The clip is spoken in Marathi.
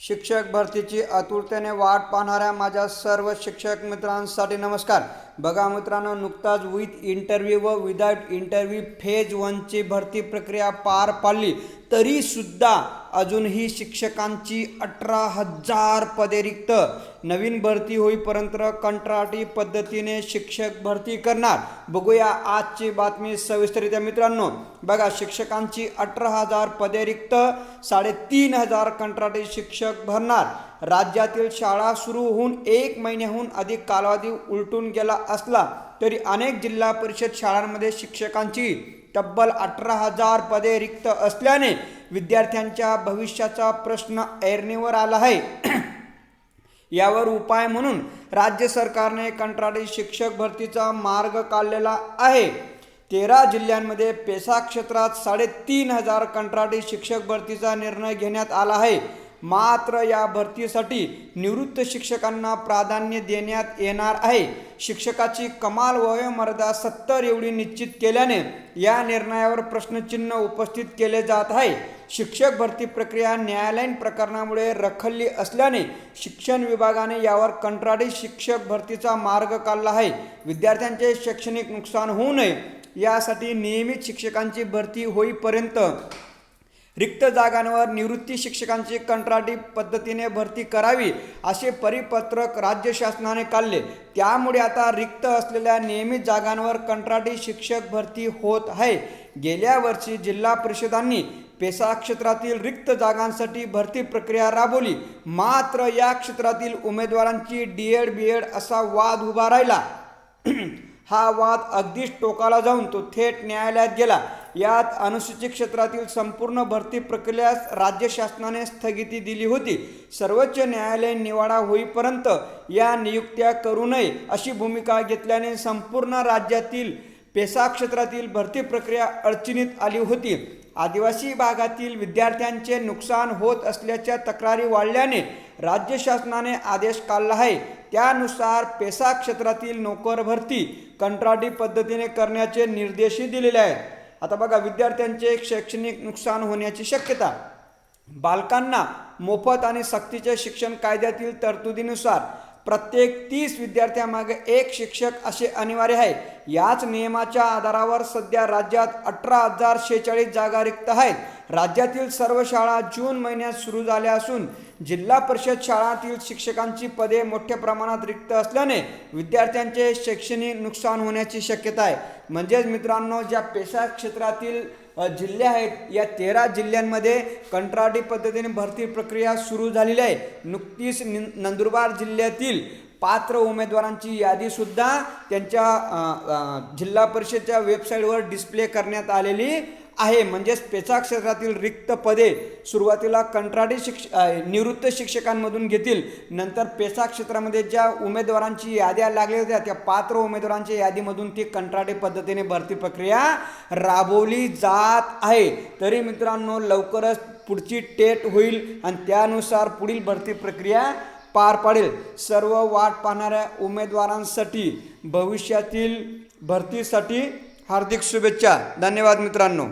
शिक्षक भरतीची आतुरतेने वाट पाहणाऱ्या माझ्या सर्व शिक्षक मित्रांसाठी नमस्कार. बघा मित्रांनो नुकताच विथ इंटरव्ह्यू व विदाऊट इंटरव्ह्यू फेज वनची भरती प्रक्रिया पार पाडली. तरीसुद्धा अजूनही शिक्षकांची अठरा हजार पदे रिक्त. नवीन भरती होईपर्यंत कंत्राटी पद्धतीने शिक्षक भरती करणार. बघूया आजची बातमी सविस्तरित्या मित्रांनो. बघा शिक्षकांची अठरा हजार पदे रिक्त साडेतीन हजार कंत्राटी शिक्षक भरणार. राज्यातील शाळा सुरू होऊन एक महिन्याहून अधिक कालावधी उलटून गेला असला तरी अनेक जिल्हा परिषद शाळांमध्ये शिक्षकांची तब्बल अठरा हजार पदे रिक्त असल्याने विद्यार्थ्यांच्या भविष्याचा प्रश्न ऐरणीवर आला आहे. यावर उपाय म्हणून राज्य सरकारने कंत्राटी शिक्षक भरतीचा मार्ग काढलेला आहे. तेरा जिल्ह्यांमध्ये पेसा क्षेत्रात साडेतीन हजार कंत्राटी शिक्षक भरतीचा निर्णय घेण्यात आला आहे. मात्र या भरतीसाठी निवृत्त शिक्षकांना प्राधान्य देण्यात येणार आहे. शिक्षकाची कमाल वयोमर्यादा सत्तर एवढी निश्चित केल्याने या निर्णयावर प्रश्नचिन्ह उपस्थित केले जात आहे. शिक्षक भरती प्रक्रिया न्यायालयीन प्रकरणामुळे रखडली असल्याने शिक्षण विभागाने यावर कंत्राटी शिक्षक भरतीचा मार्ग काढला आहे. विद्यार्थ्यांचे शैक्षणिक नुकसान होऊ नये यासाठी नियमित शिक्षकांची भरती होईपर्यंत रिक्त जागांवर निवृत्ती शिक्षकांची कंत्राटी पद्धतीने भरती करावी असे परिपत्रक राज्य शासनाने काढले. त्यामुळे आता रिक्त असलेल्या नियमित जागांवर कंत्राटी शिक्षक भरती होत आहे. गेल्या वर्षी जिल्हा परिषदांनी पेसा क्षेत्रातील रिक्त जागांसाठी भरती प्रक्रिया राबवली. मात्र या क्षेत्रातील उमेदवारांची डी एड बी एड असा वाद उभा राहिला. हा वाद अगदीच टोकाला जाऊन तो थेट न्यायालयात गेला. यात अनुसूचित क्षेत्रातील संपूर्ण भरती प्रक्रियास राज्य शासनाने स्थगिती दिली होती. सर्वोच्च न्यायालय निवाडा होईपर्यंत या नियुक्त्या करू नये अशी भूमिका घेतल्याने संपूर्ण राज्यातील पेसा क्षेत्रातील भरती प्रक्रिया अडचणीत आली होती. आदिवासी भागातील विद्यार्थ्यांचे नुकसान होत असल्याच्या तक्रारी वाढल्याने राज्य शासनाने आदेश काढला आहे. त्यानुसार पेसा क्षेत्रातील नोकर भरती कंत्राटी पद्धतीने करण्याचे निर्देशही दिलेले आहेत. आता बघा विद्यार्थ्यांचे शैक्षणिक नुकसान होण्याची शक्यता. बालकांना मोफत आणि सक्तीचे शिक्षण कायद्यातील तरतुदीनुसार प्रत्येक तीस विद्यार्थ्यामागे एक शिक्षक असे अनिवार्य आहे. याच नियमाच्या आधारावर सध्या राज्यात अठरा हजार शेहेचाळीस जागा रिक्त आहेत. राज्यातील सर्व शाळा जून महिन्यात सुरू झाल्या असून जिल्हा परिषद शाळांतील शिक्षकांची पदे मोठ्या प्रमाणात रिक्त असल्याने विद्यार्थ्यांचे शैक्षणिक नुकसान होण्याची शक्यता आहे. म्हणजेच मित्रांनो ज्या पेशा क्षेत्रातील जिल्हे आहेत. या तेरा जिल्ह्यांमध्ये कंत्राटी पद्धतीने भरती प्रक्रिया सुरू झालेली आहे. नुकतीच नंदुरबार जिल्ह्यातील पात्र उमेदवारांची यादीसुद्धा त्यांच्या जिल्हा परिषदच्या वेबसाईटवर डिस्प्ले करण्यात आलेली आहे. म्हणजेच पेचा क्षेत्रातील रिक्त पदे सुरुवातीला कंत्राटी शिक्ष निवृत्त शिक्षकांमधून घेतील. नंतर पेसा क्षेत्रामध्ये ज्या उमेदवारांची याद्या लागल्या होत्या त्या पात्र उमेदवारांच्या यादीमधून ती कंत्राटी पद्धतीने भरती प्रक्रिया राबवली जात आहे. तरी मित्रांनो लवकरच पुढची टेट होईल आणि त्यानुसार पुढील भरती प्रक्रिया पार पाडेल. सर्व वाट पाहणाऱ्या उमेदवारांसाठी भविष्यातील भरतीसाठी हार्दिक शुभेच्छा. धन्यवाद मित्रांनो.